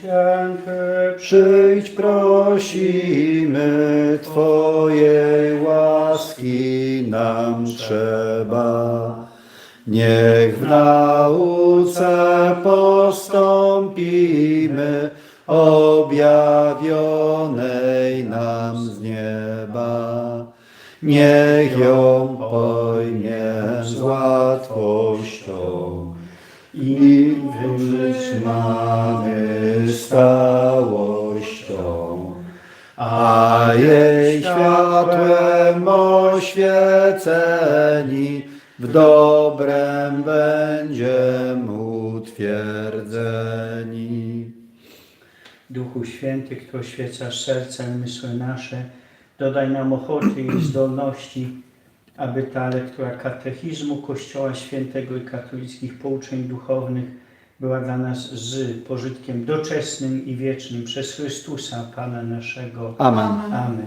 Święty, Przyjdź, prosimy, Twojej łaski nam trzeba. Niech w nauce postąpimy, objawionej nam z nieba. Niech ją pojmiesz z łatwością i wytrzymamy stałością, a jej światłem oświeceni w dobrem będziemy utwierdzeni. Duchu Święty, który oświecasz serca i mysły nasze, dodaj nam ochoty i zdolności, aby ta lektura katechizmu Kościoła Świętego i katolickich pouczeń duchownych była dla nas z pożytkiem doczesnym i wiecznym przez Chrystusa, Pana naszego. Amen. Amen.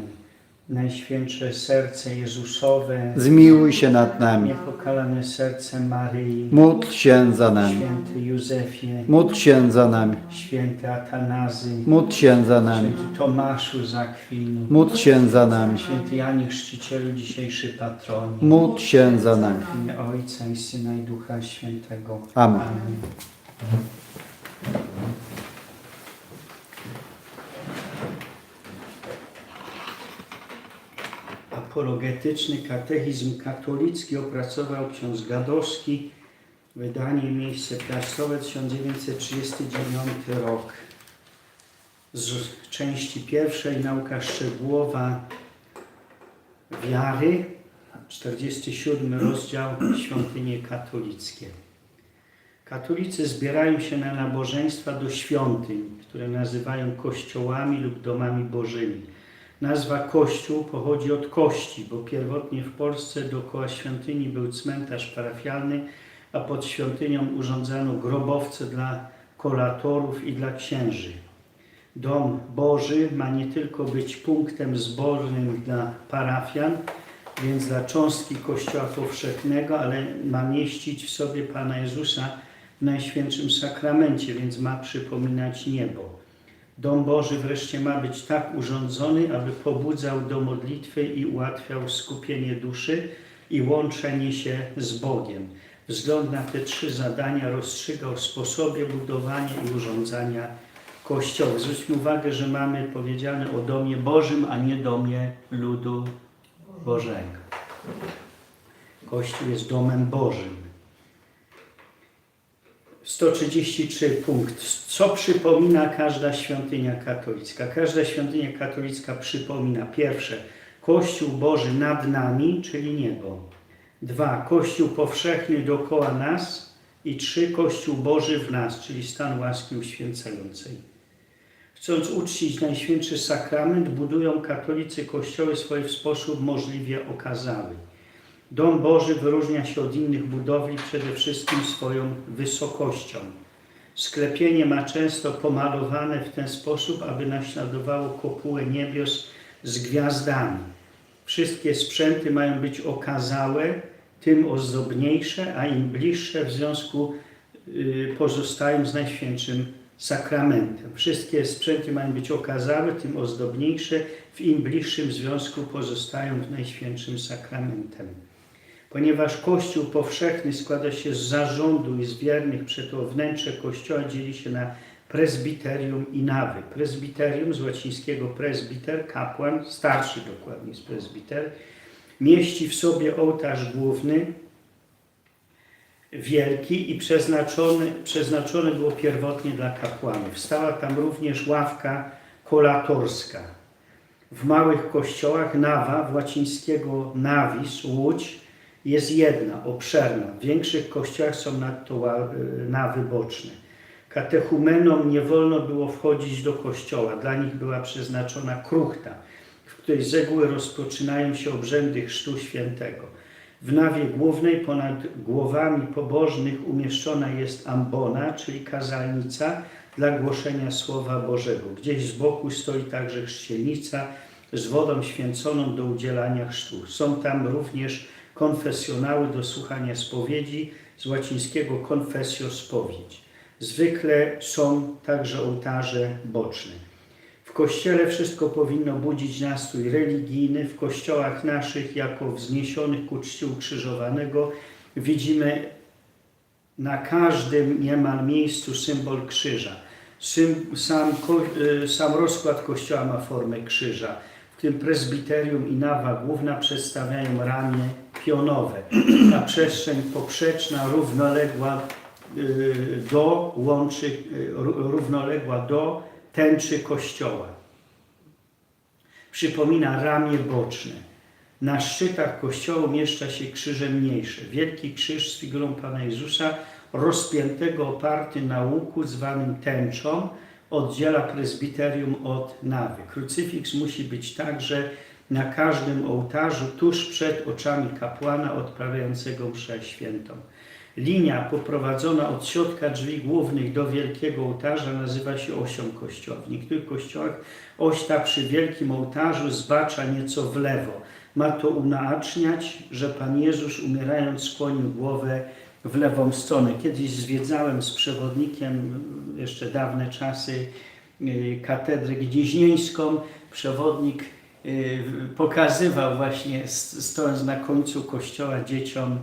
Najświętsze serce Jezusowe, Zmiłuj się nad nami. niepokalane serce Maryi, Módl się za nami. święty Józefie, Módl się za nami. święty Atanazy, Módl się za nami. święty Tomaszu z Akwinu, Módl się za nami. święty Janie Chrzcicielu, dzisiejszy patronie. Módl się za nami. W imię Ojca i Syna i Ducha Świętego. Amen. Apologetyczny katechizm katolicki opracował ksiądz Gadowski, wydanie miejsce piastowe 1939 rok. Z części pierwszej nauka szczegółowa wiary, 47 rozdział Świątynie katolickie. Katolicy zbierają się na nabożeństwa do świątyń, które nazywają kościołami lub domami bożymi. Nazwa Kościół pochodzi od kości, bo pierwotnie w Polsce dookoła świątyni był cmentarz parafialny, a pod świątynią urządzano grobowce dla kolatorów i dla księży. Dom Boży ma nie tylko być punktem zbornym dla parafian, więc dla cząstki Kościoła powszechnego, ale ma mieścić w sobie Pana Jezusa Najświętszym Sakramencie, więc ma przypominać niebo. Dom Boży wreszcie ma być tak urządzony, aby pobudzał do modlitwy i ułatwiał skupienie duszy i łączenie się z Bogiem. Wzgląd na te trzy zadania rozstrzygał sposobie budowania i urządzania kościoła. Zwróćmy uwagę, że mamy powiedziane o domie Bożym, a nie domie ludu Bożego. Kościół jest domem Bożym. 133 punkt. Co przypomina każda świątynia katolicka? Każda świątynia katolicka przypomina pierwsze Kościół Boży nad nami, czyli niebo. Dwa, Kościół powszechny dookoła nas. I trzy, Kościół Boży w nas, czyli stan łaski uświęcającej. Chcąc uczcić Najświętszy Sakrament, budują katolicy kościoły swoje w sposób możliwie okazały. Dom Boży wyróżnia się od innych budowli przede wszystkim swoją wysokością. Sklepienie ma często pomalowane w ten sposób, aby naśladowało kopułę niebios z gwiazdami. Wszystkie sprzęty mają być okazałe, tym ozdobniejsze, a im bliższe w związku y, pozostają z Najświętszym Sakramentem. Wszystkie sprzęty mają być okazałe, tym ozdobniejsze, w im bliższym związku pozostają z Najświętszym Sakramentem. Ponieważ Kościół powszechny składa się z zarządu i z wiernych, przeto wnętrze Kościoła dzieli się na prezbiterium i nawy. Prezbiterium z łacińskiego presbiter, kapłan, starszy dokładnie jest prezbiter, mieści w sobie ołtarz główny, wielki i przeznaczony, przeznaczony było pierwotnie dla kapłanów. Stała tam również ławka kolatorska. W małych kościołach nawa, w łacińskiego navis, łódź, jest jedna, obszerna. W większych kościołach są nadto nawy boczne. Katechumenom nie wolno było wchodzić do kościoła. Dla nich była przeznaczona kruchta, w której z reguły rozpoczynają się obrzędy chrztu świętego. W nawie głównej ponad głowami pobożnych umieszczona jest ambona, czyli kazalnica dla głoszenia Słowa Bożego. Gdzieś z boku stoi także chrzcielnica z wodą święconą do udzielania chrztu. Są tam również konfesjonały do słuchania spowiedzi z łacińskiego confessio spowiedź. Zwykle są także ołtarze boczne. W kościele wszystko powinno budzić nastrój religijny. W kościołach naszych, jako wzniesionych ku czci ukrzyżowanego, widzimy na każdym niemal miejscu symbol krzyża. Sam, y, sam rozkład kościoła ma formę krzyża, w którym prezbiterium i nawa główna przedstawiają ramię pionowe. Ta przestrzeń poprzeczna, równoległa y, do, łączy, y, ró- równoległa do tęczy kościoła. Przypomina ramię boczne. Na szczytach kościoła umieszcza się krzyże mniejsze. Wielki krzyż z figurą Pana Jezusa, rozpiętego oparty na łuku zwanym tęczą, oddziela prezbiterium od nawy. Krucyfiks musi być także na każdym ołtarzu, tuż przed oczami kapłana odprawiającego mszę świętą. Linia poprowadzona od środka drzwi głównych do wielkiego ołtarza nazywa się osią kościoła. W niektórych kościołach oś ta przy wielkim ołtarzu zbacza nieco w lewo. Ma to unaczniać, że Pan Jezus umierając skłonił głowę w lewą stronę. Kiedyś zwiedzałem z przewodnikiem, jeszcze dawne czasy, y, katedrę gnieźnieńską. Przewodnik pokazywał właśnie, stojąc na końcu kościoła dzieciom,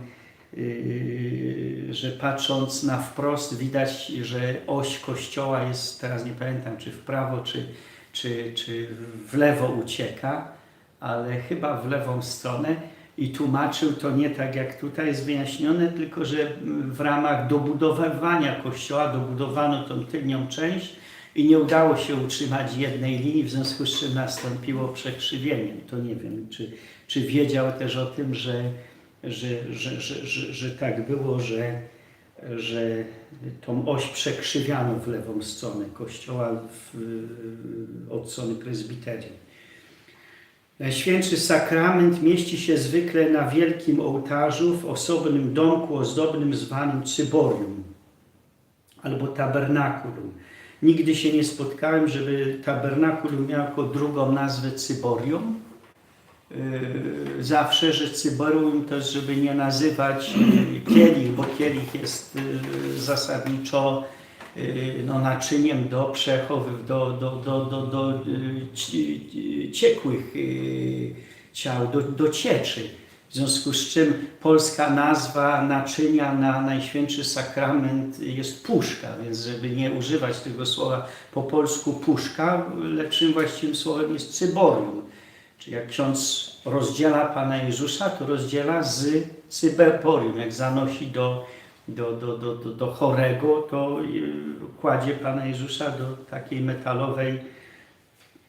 y, że patrząc na wprost widać, że oś kościoła jest, teraz nie pamiętam, czy w prawo, czy, czy, czy w lewo ucieka, ale chyba w lewą stronę i tłumaczył to nie tak jak tutaj jest wyjaśnione, tylko że w ramach dobudowywania kościoła dobudowano tą tylnią część i nie udało się utrzymać jednej linii, w związku z czym nastąpiło przekrzywienie. To nie wiem, czy, czy wiedział też o tym, że, że, że, że, że, że tak było, że, że tą oś przekrzywiano w lewą stronę kościoła w, od strony prezbiterium. Najświętszy sakrament mieści się zwykle na wielkim ołtarzu w osobnym domku ozdobnym zwanym cyborium albo tabernakulum. Nigdy się nie spotkałem, żeby tabernakulum miało jako drugą nazwę cyborium. Yy, Zawsze, że cyborium to jest, żeby nie nazywać yy, kielich, bo kielich jest yy, zasadniczo no, naczyniem do przechowyw, do, do, do, do, do ci- ciekłych ciał, do, do cieczy. W związku z czym polska nazwa naczynia na Najświętszy Sakrament jest puszka, więc żeby nie używać tego słowa po polsku puszka, lepszym właściwym słowem jest cyborium. Czyli jak ksiądz rozdziela Pana Jezusa, to rozdziela z cyborium. Jak zanosi do, do, do, do, do, do chorego, to y, kładzie Pana Jezusa do takiej metalowej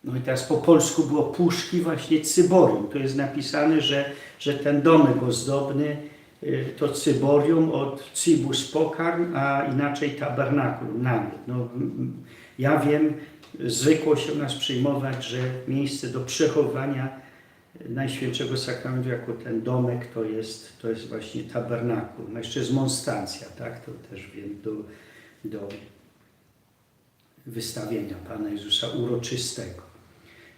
no i teraz po polsku było puszki, właśnie cyborium. To jest napisane, że, że ten domek ozdobny y, to cyborium od cibus pokarm, a inaczej tabernakulum, namiot. No, ja wiem, zwykło się u nas przyjmować, że miejsce do przechowywania Najświętszego Sakramentu jako ten domek to jest, to jest właśnie tabernakulum. A jeszcze jest monstancja, tak? To też wiem, do, do wystawienia Pana Jezusa uroczystego.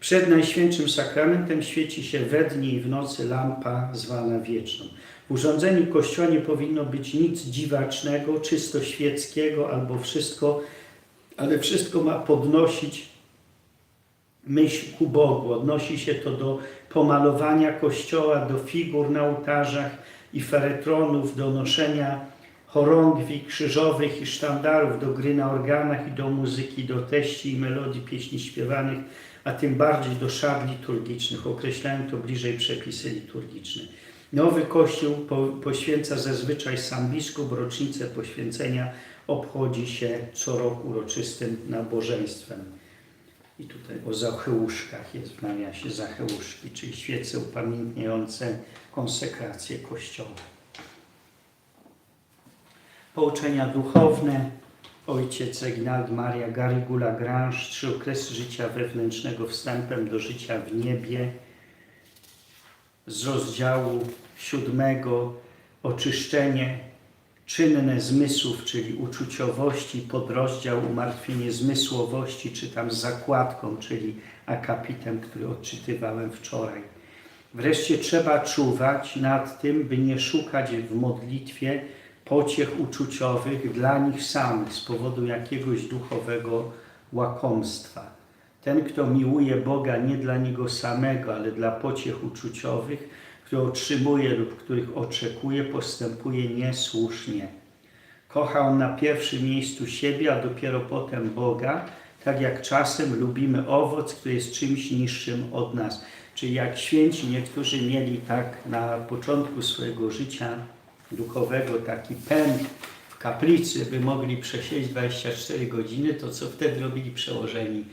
Przed Najświętszym Sakramentem świeci się we dnie i w nocy lampa zwana wieczną. W urządzeniu Kościoła nie powinno być nic dziwacznego, czysto świeckiego albo wszystko, ale wszystko ma podnosić myśl ku Bogu. Odnosi się to do pomalowania Kościoła, do figur na ołtarzach i feretronów, do noszenia chorągwi krzyżowych i sztandarów, do gry na organach i do muzyki, do teści i melodii pieśni śpiewanych, a tym bardziej do szar liturgicznych. Określają to bliżej przepisy liturgiczne. Nowy Kościół po, poświęca zazwyczaj sam biskup, rocznicę poświęcenia obchodzi się co roku uroczystym nabożeństwem. I tutaj o zachełuszkach jest w nawiasie zachełuszki, czyli świece upamiętniające konsekrację Kościoła. Pouczenia duchowne. Ojciec Reginald Maria Garrigou Lagrange, trzy okresy życia wewnętrznego wstępem do życia w niebie. Z rozdziału siódmego oczyszczenie czynne zmysłów, czyli uczuciowości, podrozdział umartwienie zmysłowości, czytam z zakładką, czyli akapitem, który odczytywałem wczoraj. Wreszcie trzeba czuwać nad tym, by nie szukać w modlitwie pociech uczuciowych dla nich samych z powodu jakiegoś duchowego łakomstwa. Ten, kto miłuje Boga nie dla Niego samego, ale dla pociech uczuciowych, które otrzymuje lub których oczekuje, postępuje niesłusznie. Kocha on na pierwszym miejscu siebie, a dopiero potem Boga, tak jak czasem lubimy owoc, który jest czymś niższym od nas. Czyli jak święci niektórzy mieli tak na początku swojego życia duchowego taki pęd w kaplicy, by mogli przesiedzieć 24 godziny, to co wtedy robili przełożeni,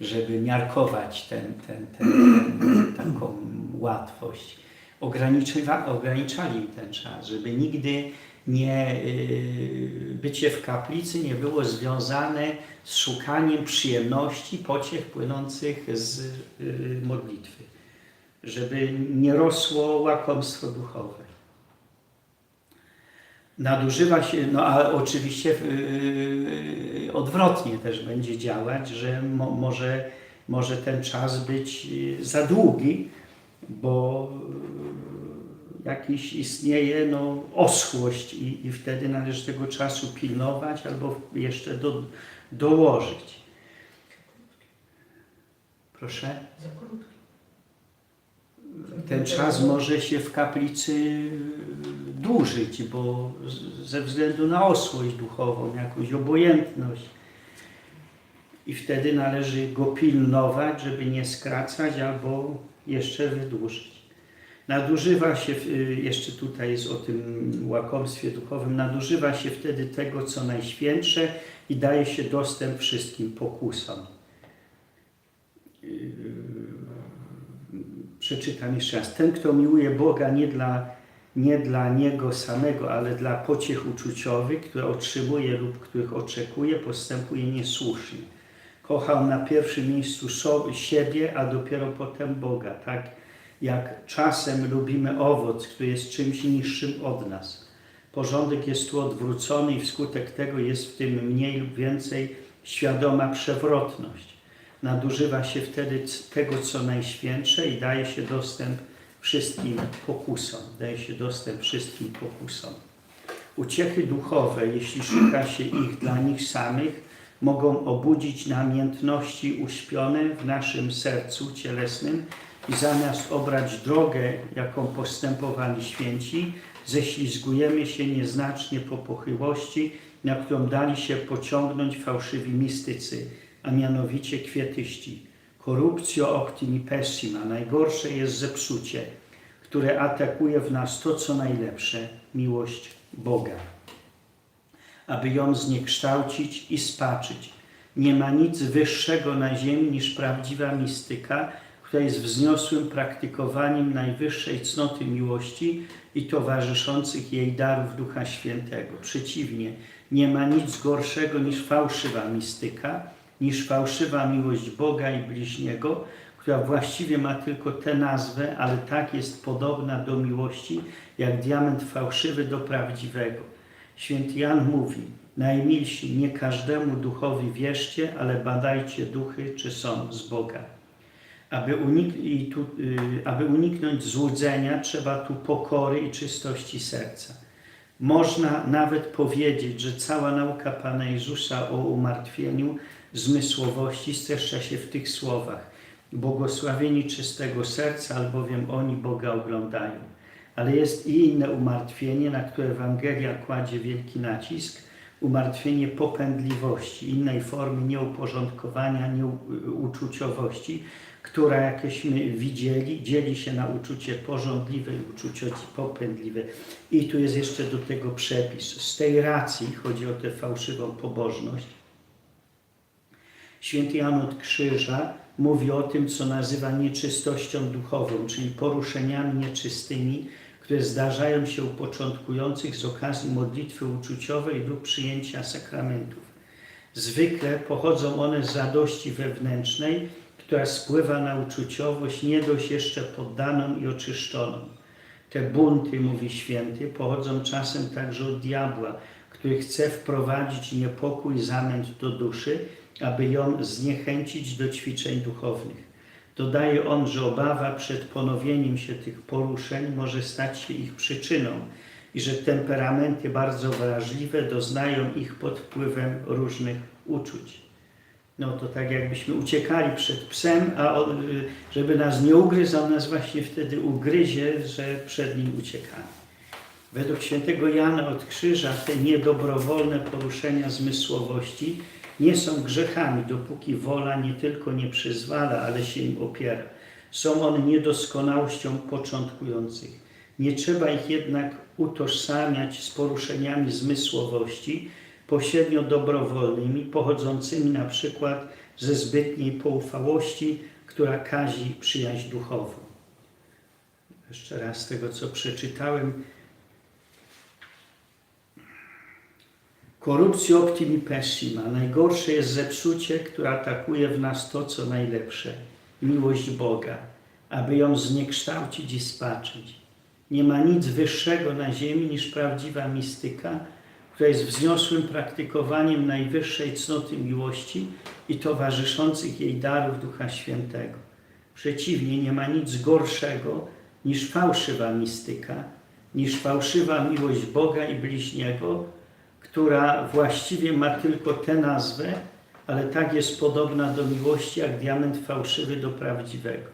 żeby miarkować ten, ten, ten, taką łatwość. Ograniczywa, ograniczali ten czas, żeby nigdy nie, yy, bycie w kaplicy nie było związane z szukaniem przyjemności, pociech płynących z yy, modlitwy. Żeby nie rosło łakomstwo duchowe. Nadużywa się, no a oczywiście yy, odwrotnie też będzie działać, że mo, może, może ten czas być yy, za długi, bo yy, jakiś istnieje no, oschłość i, i wtedy należy tego czasu pilnować albo jeszcze do, dołożyć. Proszę? Za krótki. Ten czas może się w kaplicy dłużyć, bo ze względu na osłość duchową, jakąś obojętność. I wtedy należy go pilnować, żeby nie skracać albo jeszcze wydłużyć. Nadużywa się, y, jeszcze tutaj jest o tym łakomstwie duchowym, nadużywa się wtedy tego, co najświętsze i daje się dostęp wszystkim pokusom. Przeczytam jeszcze raz. Ten, kto miłuje Boga nie dla, nie dla Niego samego, ale dla pociech uczuciowych, które otrzymuje lub których oczekuje, postępuje niesłusznie. Kocha on na pierwszym miejscu so, siebie, a dopiero potem Boga. Tak jak czasem lubimy owoc, który jest czymś niższym od nas. Porządek jest tu odwrócony i wskutek tego jest w tym mniej lub więcej świadoma przewrotność. Nadużywa się wtedy tego, co najświętsze i daje się dostęp wszystkim pokusom. Daje się dostęp wszystkim pokusom. Uciechy duchowe, jeśli szuka się ich dla nich samych, mogą obudzić namiętności uśpione w naszym sercu cielesnym i zamiast obrać drogę, jaką postępowali święci, ześlizgujemy się nieznacznie po pochyłości, na którą dali się pociągnąć fałszywi mistycy, a mianowicie kwietyści. Corruptio optimi pessima, najgorsze jest zepsucie, które atakuje w nas to, co najlepsze, miłość Boga. Aby ją zniekształcić i spaczyć. Nie ma nic wyższego na ziemi niż prawdziwa mistyka, która jest wzniosłym praktykowaniem najwyższej cnoty miłości i towarzyszących jej darów Ducha Świętego. Przeciwnie, nie ma nic gorszego niż fałszywa mistyka, niż fałszywa miłość Boga i bliźniego, która właściwie ma tylko tę nazwę, ale tak jest podobna do miłości, jak diament fałszywy do prawdziwego. Święty Jan mówi, najmilsi, nie każdemu duchowi wierzcie, ale badajcie duchy, czy są z Boga. Aby, unik- tu, y, aby uniknąć złudzenia, trzeba tu pokory i czystości serca. Można nawet powiedzieć, że cała nauka Pana Jezusa o umartwieniu zmysłowości streszcza się w tych słowach. Błogosławieni czystego serca, albowiem oni Boga oglądają. Ale jest i inne umartwienie, na które Ewangelia kładzie wielki nacisk. Umartwienie popędliwości, innej formy nieuporządkowania, nieuczuciowości, która, jakśmy widzieli, dzieli się na uczucie porządliwe i uczucie popędliwe. I tu jest jeszcze do tego przepis. Z tej racji chodzi o tę fałszywą pobożność. Święty Jan od Krzyża mówi o tym, co nazywa nieczystością duchową, czyli poruszeniami nieczystymi, które zdarzają się u początkujących z okazji modlitwy uczuciowej lub przyjęcia sakramentów. Zwykle pochodzą one z zadości wewnętrznej, która spływa na uczuciowość nie dość jeszcze poddaną i oczyszczoną. Te bunty, mówi święty, pochodzą czasem także od diabła, który chce wprowadzić niepokój, zamęt do duszy, aby ją zniechęcić do ćwiczeń duchownych. Dodaje on, że obawa przed ponowieniem się tych poruszeń może stać się ich przyczyną, i że temperamenty bardzo wrażliwe doznają ich pod wpływem różnych uczuć. No to tak jakbyśmy uciekali przed psem, a y, żeby nas nie ugryzł, on nas właśnie wtedy ugryzie, że przed nim uciekamy. Według świętego Jana od Krzyża te niedobrowolne poruszenia zmysłowości nie są grzechami, dopóki wola nie tylko nie przyzwala, ale się im opiera. Są one niedoskonałością początkujących. Nie trzeba ich jednak utożsamiać z poruszeniami zmysłowości, pośrednio dobrowolnymi, pochodzącymi na przykład ze zbytniej poufałości, która kazi przyjaźń duchową. Jeszcze raz z tego, co przeczytałem. Corruptio optimi pessima. Najgorsze jest zepsucie, które atakuje w nas to, co najlepsze. Miłość Boga, aby ją zniekształcić i spaczyć. Nie ma nic wyższego na ziemi niż prawdziwa mistyka, która jest wzniosłym praktykowaniem najwyższej cnoty miłości i towarzyszących jej darów Ducha Świętego. Przeciwnie, nie ma nic gorszego niż fałszywa mistyka, niż fałszywa miłość Boga i bliźniego, która właściwie ma tylko tę nazwę, ale tak jest podobna do miłości, jak diament fałszywy do prawdziwego.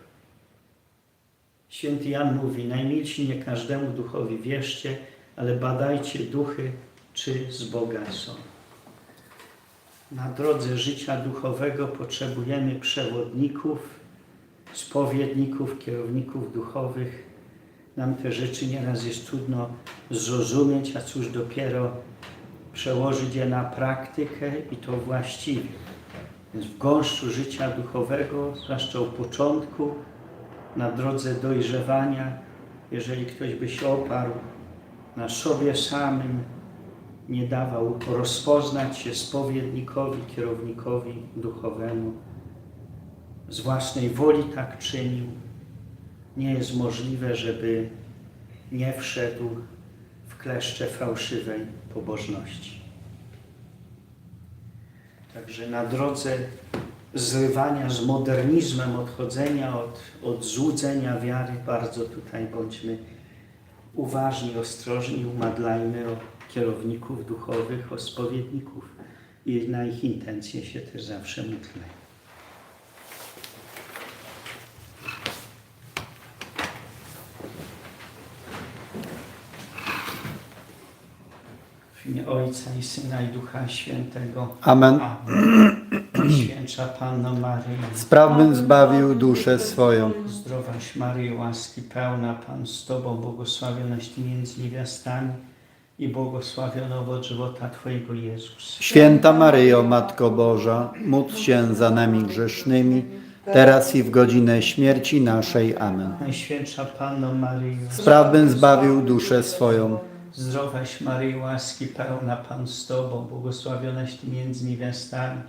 Święty Jan mówi, najmilsi nie każdemu duchowi wierzcie, ale badajcie duchy, czy z Boga są. Na drodze życia duchowego potrzebujemy przewodników, spowiedników, kierowników duchowych. Nam te rzeczy nieraz jest trudno zrozumieć, a cóż dopiero przełożyć je na praktykę i to właściwie. Więc w gąszczu życia duchowego, zwłaszcza u początku, na drodze dojrzewania, jeżeli ktoś by się oparł na sobie samym, nie dawał rozpoznać się spowiednikowi, kierownikowi duchowemu, z własnej woli tak czynił, nie jest możliwe, żeby nie wszedł w kleszcze fałszywej pobożności. Także na drodze zrywania z modernizmem, odchodzenia od, od złudzenia wiary, bardzo tutaj bądźmy uważni, ostrożni, umadlajmy o kierowników duchowych, o spowiedników i na ich intencje się też zawsze módlmy. W imię Ojca i Syna i Ducha Świętego. Amen. Amen. Świętsza Panno Maryjo, Spraw bym zbawił duszę swoją. zdrowaś Maryjo, łaski pełna, Pan z Tobą, błogosławionaś Ty między niewiastami i błogosławiony owoc żywota Twojego Jezus. Święta Maryjo, Matko Boża, módl się za nami grzesznymi, teraz i w godzinę śmierci naszej. Amen. Najświętsza Panno Maryjo, Spraw bym zbawił duszę swoją. Zdrowaś Maryjo, łaski pełna, Pan z Tobą, błogosławionaś Ty między niewiastami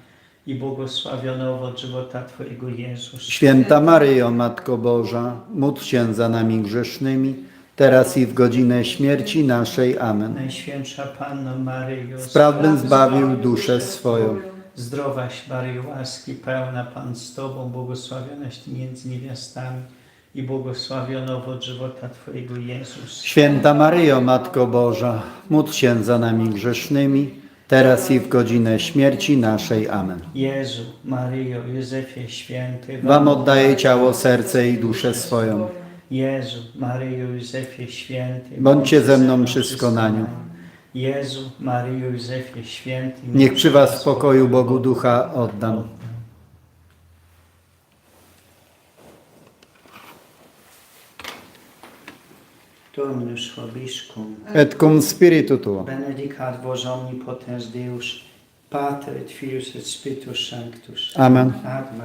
i błogosławiony owoc żywota Twojego Jezus. Święta Maryjo, Matko Boża, módl się za nami grzesznymi, teraz i w godzinę śmierci naszej. Amen. Najświętsza Panno Maryjo, Spraw bym zbawił duszę swoją. Zdrowaś Maryjo, łaski pełna, Pan z Tobą, błogosławionaś Ty między niewiastami i błogosławiony owoc żywota Twojego Jezus. Święta Maryjo, Matko Boża, módl się za nami grzesznymi, teraz i w godzinę śmierci naszej. Amen. Jezu, Maryjo, Józefie Święty, Wam oddaję ciało, serce i duszę swoją. Jezu, Maryjo, Józefie Święty, Bądźcie ze mną przy skonaniu. Jezu, Maryjo, Józefie Święty, Niech przy Was w spokoju Bogu Ducha oddam. Dominus vobiscum, Et cum spiritu tuo. benedicat vos omnipotens Deus, Pater et Filius et Spiritus Sanctus. Amen. Ad